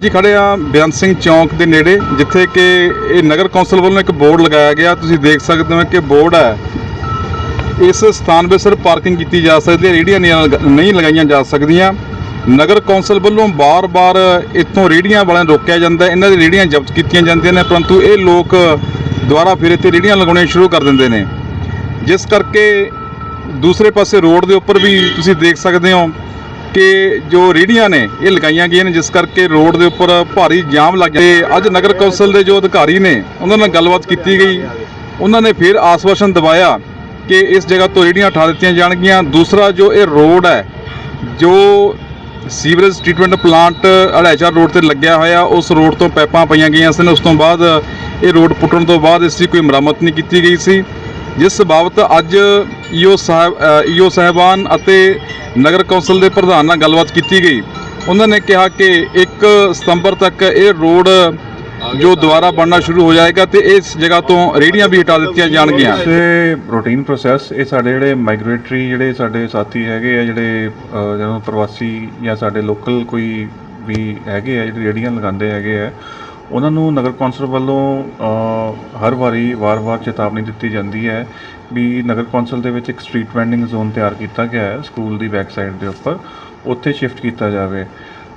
ਜੀ, ਖੜੇ ਆ ਬਿਆਨ ਸਿੰਘ ਚੌਂਕ ਦੇ ਨੇੜੇ, ਜਿੱਥੇ ਕਿ ਇਹ ਨਗਰ ਕੌਂਸਲ ਵੱਲੋਂ ਇੱਕ ਬੋਰਡ ਲਗਾਇਆ ਗਿਆ। ਤੁਸੀਂ ਦੇਖ ਸਕਦੇ ਹੋ ਕਿ ਬੋਰਡ ਹੈ। ਇਸ ਸਥਾਨ 'ਤੇ ਸਿਰਫ ਪਾਰਕਿੰਗ ਕੀਤੀ ਜਾ ਸਕਦੀ ਹੈ, ਰੇਹੜੀਆਂ ਨਹੀਂ ਲਗਾਈਆਂ ਜਾ ਸਕਦੀਆਂ। ਨਗਰ ਕੌਂਸਲ ਵੱਲੋਂ ਬਾਰ-ਬਾਰ ਇੱਥੋਂ ਰੇਹੜੀਆਂ ਵਾਲਿਆਂ ਨੂੰ ਰੋਕਿਆ ਜਾਂਦਾ ਇਹਨਾਂ ਦੀ ਰੇਹੜੀਆਂ ਜ਼ਬਤ ਕੀਤੀਆਂ ਜਾਂਦੀਆਂ ਨੇ, ਪਰੰਤੂ ਇਹ ਲੋਕ ਦੁਬਾਰਾ ਫਿਰ ਇੱਥੇ ਰੇਹੜੀਆਂ ਲਗਾਉਣੀਆਂ ਸ਼ੁਰੂ ਕਰ ਦਿੰਦੇ ਨੇ। ਜਿਸ ਕਰਕੇ ਦੂਸਰੇ ਪਾਸੇ ਰੋਡ ਦੇ ਉੱਪਰ ਵੀ ਤੁਸੀਂ ਦੇਖ ਸਕਦੇ ਹੋ ਕਿ ਜੋ ਰੇਹੜੀਆਂ ਨੇ, ਇਹ ਲਗਾਈਆਂ ਗਈਆਂ ਨੇ, ਜਿਸ ਕਰਕੇ ਰੋਡ ਦੇ ਉੱਪਰ ਭਾਰੀ ਜਾਮ ਲੱਗ ਗਿਆ। ਤੇ ਅੱਜ ਨਗਰ ਕੌਂਸਲ ਦੇ ਜੋ ਅਧਿਕਾਰੀ ਨੇ, ਉਹਨਾਂ ਨਾਲ ਗੱਲਬਾਤ ਕੀਤੀ ਗਈ। ਉਹਨਾਂ ਨੇ ਫਿਰ ਆਸਵਾਸ਼ਨ ਦਿਵਾਇਆ ਕਿ ਇਸ ਜਗ੍ਹਾ ਤੋਂ ਰੇਹੜੀਆਂ ਉਠਾ ਦਿੱਤੀਆਂ ਜਾਣਗੀਆਂ। ਦੂਸਰਾ ਜੋ ਇਹ ਰੋਡ ਹੈ, ਜੋ ਸੀਵਰੇਜ ਟ੍ਰੀਟਮੈਂਟ ਪਲਾਂਟ ਅੜੈਚਾ ਰੋਡ ਤੇ ਲੱਗਿਆ ਹੋਇਆ, ਉਸ ਰੋਡ ਤੋਂ ਪਾਈਪਾਂ ਪਈਆਂ ਗਈਆਂ ਸਨ। ਉਸ ਤੋਂ ਬਾਅਦ ਇਹ ਰੋਡ ਪੁੱਟਣ ਤੋਂ ਬਾਅਦ ਇਸ ਦੀ ਕੋਈ ਮੁਰੰਮਤ ਨਹੀਂ ਕੀਤੀ ਗਈ ਸੀ। ਜਿਸ ਬਾਬਤ ਅੱਜ ਈਓ ਸਾਹਿਬ ਈਓ ਸਾਹਿਬਾਨ ਅਤੇ ਨਗਰ ਕੌਂਸਲ ਦੇ ਪ੍ਰਧਾਨ ਨਾਲ ਗੱਲਬਾਤ ਕੀਤੀ ਗਈ। ਉਹਨਾਂ ਨੇ ਕਿਹਾ ਕਿ 1 ਸਤੰਬਰ ਤੱਕ ਇਹ ਰੋਡ, ਜੋ ਦੁਬਾਰਾ ਬਣਨਾ ਸ਼ੁਰੂ ਹੋ ਜਾਏਗਾ ਤੇ ਇਸ ਜਗ੍ਹਾ ਤੋਂ ਰੇਹੜੀਆਂ ਵੀ ਹਟਾ ਦਿੱਤੀਆਂ ਜਾਣਗੀਆਂ। ਇਹ ਰੂਟੀਨ ਪ੍ਰੋਸੈਸ ਇਹ ਸਾਡੇ ਜਿਹੜੇ ਮਾਈਗ੍ਰੇਟਰੀ ਜਿਹੜੇ ਸਾਡੇ ਸਾਥੀ ਹੈਗੇ ਆ, ਜਿਹੜੇ ਜਦੋਂ ਪ੍ਰਵਾਸੀ ਜਾਂ ਸਾਡੇ ਲੋਕਲ ਕੋਈ ਵੀ ਹੈਗੇ ਆ, ਜਿਹੜੇ ਰੇੜੀਆਂ ਲਗਾਉਂਦੇ ਹੈਗੇ ਆ ਉਹਨਾਂ ਨੂੰ ਨਗਰ ਕੌਂਸਲ ਵੱਲੋਂ ਹਰ ਵਾਰੀ ਵਾਰ-ਵਾਰ ਚੇਤਾਵਨੀ ਦਿੱਤੀ ਜਾਂਦੀ ਹੈ ਵੀ ਨਗਰ ਕੌਂਸਲ ਦੇ ਵਿੱਚ ਇੱਕ ਸਟਰੀਟ ਵੈਂਡਿੰਗ ਜ਼ੋਨ ਤਿਆਰ ਕੀਤਾ ਗਿਆ ਹੈ, ਸਕੂਲ ਦੀ ਬੈਕ ਸਾਈਡ ਦੇ ਉੱਪਰ, ਉੱਥੇ ਸ਼ਿਫਟ ਕੀਤਾ ਜਾਵੇ।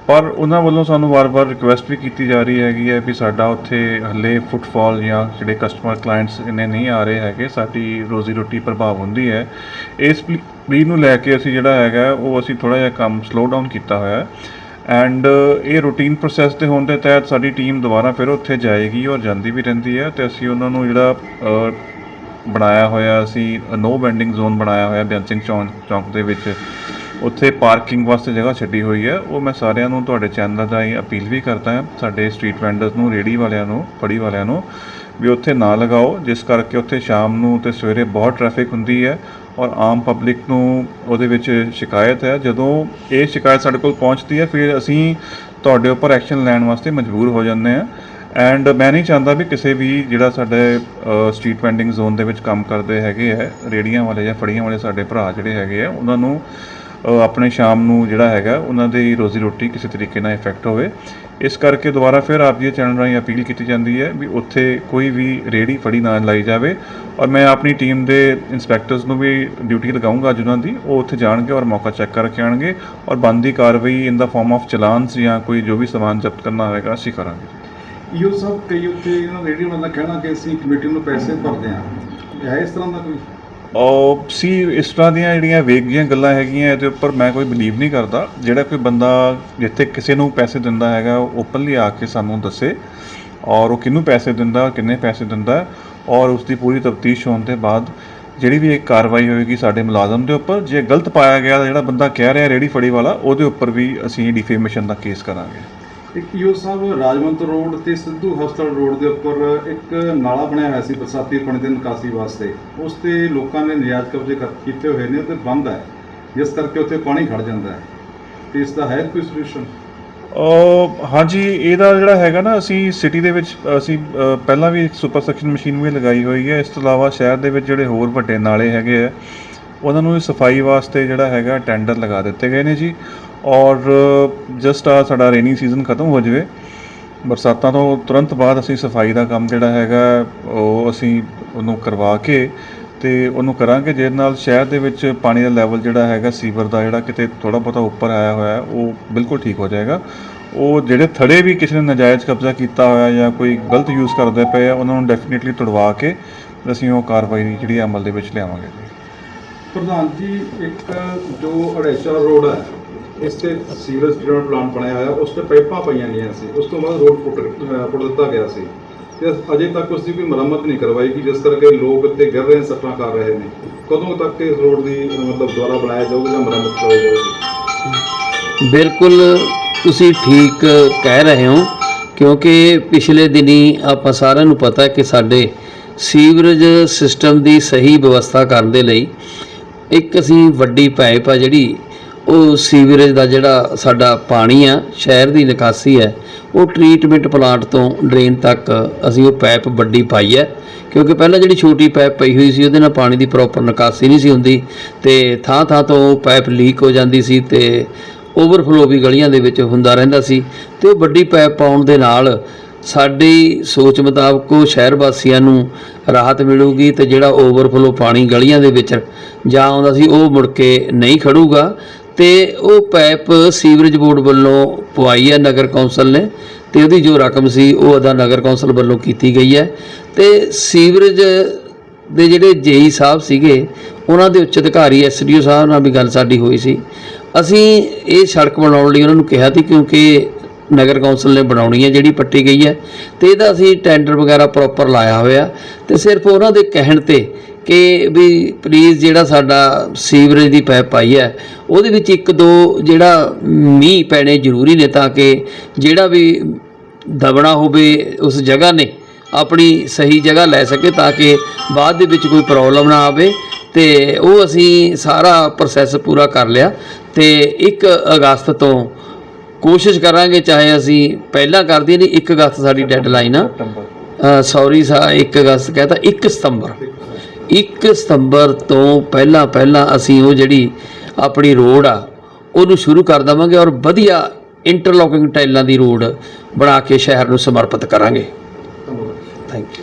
ਪਰ ਉਹਨਾਂ ਵੱਲੋਂ ਸਾਨੂੰ ਵਾਰ-ਵਾਰ ਰਿਕੁਐਸਟ ਵੀ ਕੀਤੀ ਜਾ ਰਹੀ ਹੈਗੀ ਹੈ ਵੀ ਸਾਡਾ ਉੱਥੇ ਹੱਲੇ ਫੁੱਟਫਾਲ ਜਾਂ ਜਿਹੜੇ ਕਸਟਮਰ ਕਲਾਇੰਟਸ ਇੰਨੇ ਨਹੀਂ ਆ ਰਹੇ ਹੈਗੇ, ਸਾਡੀ ਰੋਜ਼ੀ ਰੋਟੀ ਪ੍ਰਭਾਵ ਹੁੰਦੀ ਹੈ। ਇਸ ਪਲੀ ਨੂੰ ਲੈ ਕੇ ਅਸੀਂ ਜਿਹੜਾ ਹੈਗਾ, ਉਹ ਅਸੀਂ ਥੋੜਾ ਜਿਹਾ ਕੰਮ ਸਲੋ ਡਾਊਨ ਕੀਤਾ ਹੋਇਆ ਹੈ। ਐਂਡ uh, ਇਹ ਰੂਟੀਨ ਪ੍ਰੋਸੈਸ ਦੇ ਹੋਣ ਦੇ ਤਹਿਤ ਸਾਡੀ ਟੀਮ ਦੁਬਾਰਾ ਫਿਰ ਉੱਥੇ ਜਾਏਗੀ ਔਰ ਜਾਂਦੀ ਵੀ ਰਹਿੰਦੀ ਹੈ ਤੇ ਅਸੀਂ ਉਹਨਾਂ ਨੂੰ ਜਿਹੜਾ ਬਣਾਇਆ ਹੋਇਆ ਅਸੀਂ ਨੋ ਬੈਂਡਿੰਗ ਜ਼ੋਨ ਬਣਾਇਆ ਹੋਇਆ ਬਿਆਨ ਚੌਂਕ ਚੌਂਕ ਦੇ ਵਿੱਚ। ਉੱਥੇ ਪਾਰਕਿੰਗ ਵਾਸਤੇ ਜਗ੍ਹਾ ਛੱਡੀ ਹੋਈ ਹੈ। ਉਹ ਮੈਂ ਸਾਰਿਆਂ ਨੂੰ ਤੁਹਾਡੇ ਚੈਨਲ ਰਾਹੀਂ ਅਪੀਲ ਵੀ ਕਰਦਾ ਹਾਂ, ਸਾਡੇ ਸਟਰੀਟ ਵੈਂਡਰਸ ਨੂੰ ਰੇੜੀ ਵਾਲਿਆਂ ਨੂੰ, ਫੜੀ ਵਾਲਿਆਂ ਨੂੰ, ਵੀ ਉੱਥੇ ਨਾ ਲਗਾਓ, ਜਿਸ ਕਰਕੇ ਉੱਥੇ ਸ਼ਾਮ ਨੂੰ ਤੇ ਸਵੇਰੇ ਬਹੁਤ ਟ੍ਰੈਫਿਕ ਹੁੰਦੀ ਹੈ। ਔਰ ਆਮ ਪਬਲਿਕ ਨੂੰ ਉਹਦੇ ਵਿੱਚ ਸ਼ਿਕਾਇਤ ਹੈ। ਜਦੋਂ ਇਹ ਸ਼ਿਕਾਇਤ ਸਾਡੇ ਕੋਲ ਪਹੁੰਚਦੀ ਹੈ, ਫਿਰ ਅਸੀਂ ਤੁਹਾਡੇ ਉੱਪਰ ਐਕਸ਼ਨ ਲੈਣ ਵਾਸਤੇ ਮਜਬੂਰ ਹੋ ਜਾਂਦੇ ਹਾਂ। ਐਂਡ ਮੈਂ ਨਹੀਂ ਚਾਹੁੰਦਾ ਵੀ ਕਿਸੇ ਵੀ ਜਿਹੜਾ ਸਾਡੇ ਸਟਰੀਟ ਵੈਂਡਿੰਗ ਜ਼ੋਨ ਦੇ ਵਿੱਚ ਕੰਮ ਕਰਦੇ ਹੈਗੇ ਹੈ, ਰੇੜੀਆਂ ਵਾਲੇ ਜਾਂ ਫੜੀਆਂ ਵਾਲੇ ਸਾਡੇ ਭਰਾ ਜਿਹੜੇ ਹੈਗੇ ਆ, ਉਹਨਾਂ ਨੂੰ ਆਪਣੇ ਸ਼ਾਮ ਨੂੰ ਜਿਹੜਾ ਹੈਗਾ, ਉਹਨਾਂ ਦੀ ਰੋਜ਼ੀ ਰੋਟੀ ਕਿਸੇ ਤਰੀਕੇ ਨਾਲ ਇਫੈਕਟ ਹੋਵੇ। ਇਸ ਕਰਕੇ ਦੁਬਾਰਾ ਫਿਰ ਆਪ ਜੀ ਚੈਨਲ ਰਾਹੀਂ ਅਪੀਲ ਕੀਤੀ ਜਾਂਦੀ ਹੈ ਵੀ ਉੱਥੇ ਕੋਈ ਵੀ ਰੇੜੀ ਫੜੀ ਨਾ ਲਾਈ ਜਾਵੇ ਔਰ ਮੈਂ ਆਪਣੀ ਟੀਮ ਦੇ ਇਨਸਪੈਕਟਰਸ ਨੂੰ ਵੀ ਡਿਊਟੀ ਲਗਾਉਂਗਾ ਅੱਜ ਉਹਨਾਂ ਦੀ, ਉਹ ਉੱਥੇ ਜਾਣਗੇ ਔਰ ਮੌਕਾ ਚੈੱਕ ਕਰਕੇ ਆਣਗੇ ਔਰ ਬੰਦੀ ਕਾਰਵਾਈ ਇਨ ਦਾ ਫਾਰਮ ਆਫ ਚਲਾਨਸ ਜਾਂ ਕੋਈ ਜੋ ਵੀ ਸਮਾਨ ਜ਼ਬਤ ਕਰਨਾ ਹੋਵੇਗਾ, ਅਸੀਂ ਕਰਾਂਗੇ। ਈਓ ਸਾਹਿਬ ਕਈ ਉੱਥੇ ਇਹਨਾਂ ਰੇਹੜੀਆਂ ਵਾਲਿਆਂ ਕਹਿਣਾ ਕਿ ਅਸੀਂ ਕਮੇਟੀ ਨੂੰ ਪੈਸੇ ਭਰਦੇ ਹਾਂ। ਹੈ ਇਸ ਤਰ੍ਹਾਂ ਦਾ ਕੋਈ ਉਹ ਸੀ ਇਸ ਤਰ੍ਹਾਂ ਦੀਆਂ ਜਿਹੜੀਆਂ ਵੇਗ ਵੇਗੀਆਂ ਗੱਲਾਂ ਹੈਗੀਆਂ ਇਹਦੇ ਉੱਪਰ ਮੈਂ ਕੋਈ ਬਲੀਵ ਨਹੀਂ ਕਰਦਾ। ਜਿਹੜਾ ਕੋਈ ਬੰਦਾ ਜਿੱਥੇ ਕਿਸੇ ਨੂੰ ਪੈਸੇ ਦਿੰਦਾ ਹੈਗਾ, ਉਹ ਓਪਨਲੀ ਆ ਕੇ ਸਾਨੂੰ ਦੱਸੇ ਔਰ ਉਹ ਕਿਹਨੂੰ ਪੈਸੇ ਦਿੰਦਾ, ਕਿੰਨੇ ਪੈਸੇ ਦਿੰਦਾ ਔਰ ਉਸ ਦੀ ਪੂਰੀ ਤਫਤੀਸ਼ ਹੋਣ ਦੇ ਬਾਅਦ ਜਿਹੜੀ ਵੀ ਇੱਕ ਕਾਰਵਾਈ ਹੋਏਗੀ ਸਾਡੇ ਮੁਲਾਜ਼ਮ ਦੇ ਉੱਪਰ, ਜੇ ਗਲਤ ਪਾਇਆ ਗਿਆ ਜਿਹੜਾ ਬੰਦਾ ਕਹਿ ਰਿਹਾ ਰੇੜੀ ਫੜੀ ਵਾਲਾ, ਉਹਦੇ ਉੱਪਰ ਵੀ ਅਸੀਂ ਡਿਫੇਮੇਸ਼ਨ ਦਾ ਕੇਸ ਕਰਾਂਗੇ। ਇੱਕ ਯੋ ਸਾਹਿਬ ਰਾਜਵੰਤ ਰੋਡ ਤੇ ਸਿੱਧੂ ਹਸਪਤਾਲ ਰੋਡ ਦੇ ਉੱਪਰ ਇੱਕ ਨਾਲਾ ਬਣਿਆ ਹੋਇਆ ਸੀ ਬਰਸਾਤੀ ਪਾਣੀ ਦੇ ਨਿਕਾਸੀ ਵਾਸਤੇ। ਉਸ ਤੇ ਲੋਕਾਂ ਨੇ ਨਜਾਇਜ਼ ਕਬਜ਼ੇ ਕਰ- ਕੀਤੇ ਹੋਏ ਨੇ ਤੇ ਬੰਦ ਹੈ। ਜਿਸ ਕਰਕੇ ਉੱਥੇ ਪਾਣੀ ਖੜ ਜਾਂਦਾ ਹੈ। ਤੇ ਇਸ ਦਾ ਹੈ ਕੋਈ ਸੋਲੂਸ਼ਨ ਅਹ ਹਾਂਜੀ ਇਹਦਾ ਜਿਹੜਾ ਹੈਗਾ ਨਾ ਅਸੀਂ ਸਿਟੀ ਦੇ ਵਿੱਚ ਅਸੀਂ ਅਹ, ਪਹਿਲਾਂ ਵੀ ਇੱਕ ਸੁਪਰ ਸੈਕਸ਼ਨ ਮਸ਼ੀਨ ਵੀ ਲਗਾਈ ਹੋਈ ਹੈ। ਇਸ ਤੋਂ ਇਲਾਵਾ ਸ਼ਹਿਰ ਦੇ ਵਿੱਚ ਜਿਹੜੇ ਹੋਰ ਵੱਡੇ ਨਾਲੇ ਹੈਗੇ ਆ ਉਹਨਾਂ ਨੂੰ ਸਫ਼ਾਈ ਵਾਸਤੇ ਜਿਹੜਾ ਹੈਗਾ ਟੈਂਡਰ ਲਗਾ ਦਿੱਤੇ ਗਏ ਨੇ ਜੀ। ਔਰ ਜਸਟ ਆ ਸਾਡਾ ਰੇਨੀ ਸੀਜ਼ਨ ਖਤਮ ਹੋ ਜਾਵੇ, ਬਰਸਾਤਾਂ ਤੋਂ ਤੁਰੰਤ ਬਾਅਦ ਅਸੀਂ ਸਫ਼ਾਈ ਦਾ ਕੰਮ ਜਿਹੜਾ ਹੈਗਾ, ਉਹ ਅਸੀਂ ਉਹਨੂੰ ਕਰਵਾ ਕੇ ਤੇ ਉਹਨੂੰ ਕਰਾਂਗੇ, ਜਿਹਦੇ ਨਾਲ ਸ਼ਹਿਰ ਦੇ ਵਿੱਚ ਪਾਣੀ ਦਾ ਲੈਵਲ ਜਿਹੜਾ ਹੈਗਾ, ਸੀਵਰ ਦਾ ਜਿਹੜਾ ਕਿਤੇ ਥੋੜਾ ਬਹੁਤਾ ਉੱਪਰ ਆਇਆ ਹੋਇਆ ਹੈ ਉਹ ਬਿਲਕੁਲ ਠੀਕ ਹੋ ਜਾਏਗਾ। ਉਹ ਜਿਹੜੇ ਥੜੇ ਵੀ ਕਿਸੇ ਨੇ ਨਾਜਾਇਜ਼ ਕਬਜ਼ਾ ਕੀਤਾ ਹੋਇਆ ਜਾਂ ਕੋਈ ਗਲਤ ਯੂਜ਼ ਕਰਦੇ ਪਏ ਆ, ਉਹਨਾਂ ਨੂੰ ਡੈਫੀਨਿਟਲੀ ਤੁੜਵਾ ਕੇ ਅਸੀਂ ਉਹ ਕਾਰਵਾਈ ਜਿਹੜੀ ਅਮਲ ਦੇ ਵਿੱਚ ਲਿਆਵਾਂਗੇ। ਪ੍ਰਧਾਨ ਜੀ, ਇੱਕ ਜੋ ਅੜੇਚਾ ਰੋਡ ਹੈ ਇਸ ਤੇ ਸੀਵਰੇਜ ਟ੍ਰੀਟਮੈਂਟ ਪਲਾਂਟ ਬਣਾਇਆ ਹੋਇਆ, ਉਸ ਤੇ ਪਾਈਪਾਂ ਪਾਈਆਂ ਗਈਆਂ ਸੀ। ਉਸ ਤੋਂ ਬਾਅਦ ਰੋਡ ਪੁੱਟ ਪੁੱਟ ਦਿੱਤਾ ਗਿਆ ਸੀ। ਤੇ ਅਜੇ ਤੱਕ ਉਸ ਦੀ ਕੋਈ ਮੁਰੰਮਤ ਨਹੀਂ ਕਰਵਾਈ ਗਈ ਜਿਸ ਕਰਕੇ ਲੋਕ ਇੱਥੇ ਗਿਰ ਰਹੇ ਨੇ, ਸੱਟਾਂ ਕਰ ਰਹੇ ਨੇ। ਕਦੋਂ ਤੱਕ ਇਸ ਰੋਡ ਦੀ ਮਤਲਬ ਦੁਬਾਰਾ ਬਣਾਇਆ ਜਾਊਗਾ ਜਾਂ ਮੁਰੰਮਤ ਕਰਵਾਈ ਜਾਊਗੀ? ਬਿਲਕੁਲ ਤੁਸੀਂ ਠੀਕ ਕਹਿ ਰਹੇ ਹੋ, ਕਿਉਂਕਿ ਪਿਛਲੇ ਦਿਨੀ ਆਪਾਂ ਸਾਰਿਆਂ ਨੂੰ ਪਤਾ ਹੈ ਕਿ ਸਾਡੇ ਸੀਵਰੇਜ ਸਿਸਟਮ ਦੀ ਸਹੀ ਵਿਵਸਥਾ ਕਰਨ ਦੇ ਲਈ ਇੱਕ ਅਸੀਂ ਵੱਡੀ ਪਾਈਪ ਆ ਜਿਹੜੀ ਉਹ ਸੀਵਰੇਜ ਦਾ ਜਿਹੜਾ ਸਾਡਾ ਪਾਣੀ ਆ, ਸ਼ਹਿਰ ਦੀ ਨਿਕਾਸੀ ਹੈ, ਉਹ ਟ੍ਰੀਟਮੈਂਟ ਪਲਾਂਟ ਤੋਂ ਡਰੇਨ ਤੱਕ ਅਸੀਂ ਉਹ ਪਾਈਪ ਵੱਡੀ ਪਾਈ ਹੈ। ਕਿਉਂਕਿ ਪਹਿਲਾਂ ਜਿਹੜੀ ਛੋਟੀ ਪਾਈਪ ਪਈ ਹੋਈ ਸੀ, ਉਹਦੇ ਨਾਲ ਪਾਣੀ ਦੀ ਪ੍ਰੋਪਰ ਨਿਕਾਸੀ ਨਹੀਂ ਸੀ ਹੁੰਦੀ ਤੇ ਥਾਂ ਥਾਂ ਤੋਂ ਪਾਈਪ ਲੀਕ ਹੋ ਜਾਂਦੀ ਸੀ ਤੇ ਓਵਰਫਲੋ ਵੀ ਗਲੀਆਂ ਦੇ ਵਿੱਚ ਹੁੰਦਾ ਰਹਿੰਦਾ ਸੀ ਤੇ ਉਹ ਵੱਡੀ ਪਾਈਪ ਪਾਉਣ ਦੇ ਨਾਲ ਸਾਡੀ ਸੋਚ ਮੁਤਾਬਕ ਉਹ ਸ਼ਹਿਰ ਵਾਸੀਆਂ ਨੂੰ ਰਾਹਤ ਮਿਲੂਗੀ ਤੇ ਜਿਹੜਾ ਓਵਰਫਲੋ ਪਾਣੀ ਗਲੀਆਂ ਦੇ ਵਿੱਚ ਜਾਂ ਆਉਂਦਾ ਸੀ, ਉਹ ਮੁੜ ਕੇ ਨਹੀਂ ਖੜੂਗਾ। ਤੇ ਉਹ ਪਾਈਪ ਸੀਵਰੇਜ ਬੋਰਡ ਵੱਲੋਂ ਪਵਾਈ ਹੈ, ਨਗਰ ਕੌਂਸਲ ਨੇ, ਤੇ ਉਹਦੀ ਜੋ ਰਕਮ ਸੀ, ਉਹ ਅਦਾ ਨਗਰ ਕੌਂਸਲ ਵੱਲੋਂ ਕੀਤੀ ਗਈ ਹੈ। ਤੇ ਸੀਵਰੇਜ ਦੇ ਜਿਹੜੇ ਜੇਈ ਸਾਹਿਬ ਸੀਗੇ, ਉਹਨਾਂ ਦੇ ਉੱਚ ਅਧਿਕਾਰੀ ਐਸਡੀਓ ਸਾਹਿਬ ਨਾਲ ਵੀ ਗੱਲ ਸਾਡੀ ਹੋਈ ਸੀ। ਅਸੀਂ ਇਹ ਸੜਕ ਬਣਾਉਣ ਲਈ ਉਹਨਾਂ ਨੂੰ ਕਿਹਾ ਸੀ, ਕਿਉਂਕਿ ਨਗਰ ਕੌਂਸਲ ਨੇ ਬਣਾਉਣੀ ਹੈ ਜਿਹੜੀ ਪੱਟੀ ਗਈ ਹੈ, ਤੇ ਇਹਦਾ ਅਸੀਂ ਟੈਂਡਰ ਵਗੈਰਾ ਪ੍ਰੋਪਰ ਲਾਇਆ ਹੋਇਆ। ਤੇ ਸਿਰਫ ਉਹਨਾਂ ਦੇ ਕਹਿਣ ਤੇ ਕਿ ਵੀ ਪਲੀਜ਼ ਜਿਹੜਾ ਸਾਡਾ ਸੀਵਰੇਜ ਦੀ ਪਾਈਪ ਪਾਈ ਹੈ ਉਹਦੇ ਵਿੱਚ ਇੱਕ ਦੋ ਜਿਹੜਾ ਮੀਂਹ ਪੈਣੇ ਜ਼ਰੂਰੀ ਨੇ ਤਾਂ ਕਿ ਜਿਹੜਾ ਵੀ ਦਬਣਾ ਹੋਵੇ ਉਸ ਜਗ੍ਹਾ ਨੇ ਆਪਣੀ ਸਹੀ ਜਗ੍ਹਾ ਲੈ ਸਕੇ ਤਾਂ ਕਿ ਬਾਅਦ ਦੇ ਵਿੱਚ ਕੋਈ ਪ੍ਰੋਬਲਮ ਨਾ ਆਵੇ ਤੇ ਉਹ ਅਸੀਂ ਸਾਰਾ ਪ੍ਰੋਸੈਸ ਪੂਰਾ ਕਰ ਲਿਆ ਤੇ 1 ਅਗਸਤ ਤੋਂ ਕੋਸ਼ਿਸ਼ ਕਰਾਂਗੇ ਚਾਹੇ ਅਸੀਂ ਪਹਿਲਾਂ ਕਰ ਦਈਏ ਨਹੀਂ 1 ਅਗਸਤ ਸਾਡੀ ਡੈਡਲਾਈਨ ਆ। ਸੌਰੀ ਸਾ 1 ਅਗਸਤ ਕਹਤਾ 1 ਸਤੰਬਰ। 1 ਸਤੰਬਰ ਤੋਂ ਪਹਿਲਾਂ ਪਹਿਲਾਂ ਅਸੀਂ ਉਹ ਜਿਹੜੀ ਆਪਣੀ ਰੋਡ ਆ ਉਹਨੂੰ ਸ਼ੁਰੂ ਕਰ ਦੇਵਾਂਗੇ ਔਰ ਵਧੀਆ ਇੰਟਰਲੋਕਿੰਗ ਟਾਈਲਾਂ ਦੀ ਰੋਡ ਬਣਾ ਕੇ ਸ਼ਹਿਰ ਨੂੰ ਸਮਰਪਿਤ ਕਰਾਂਗੇ। Thank you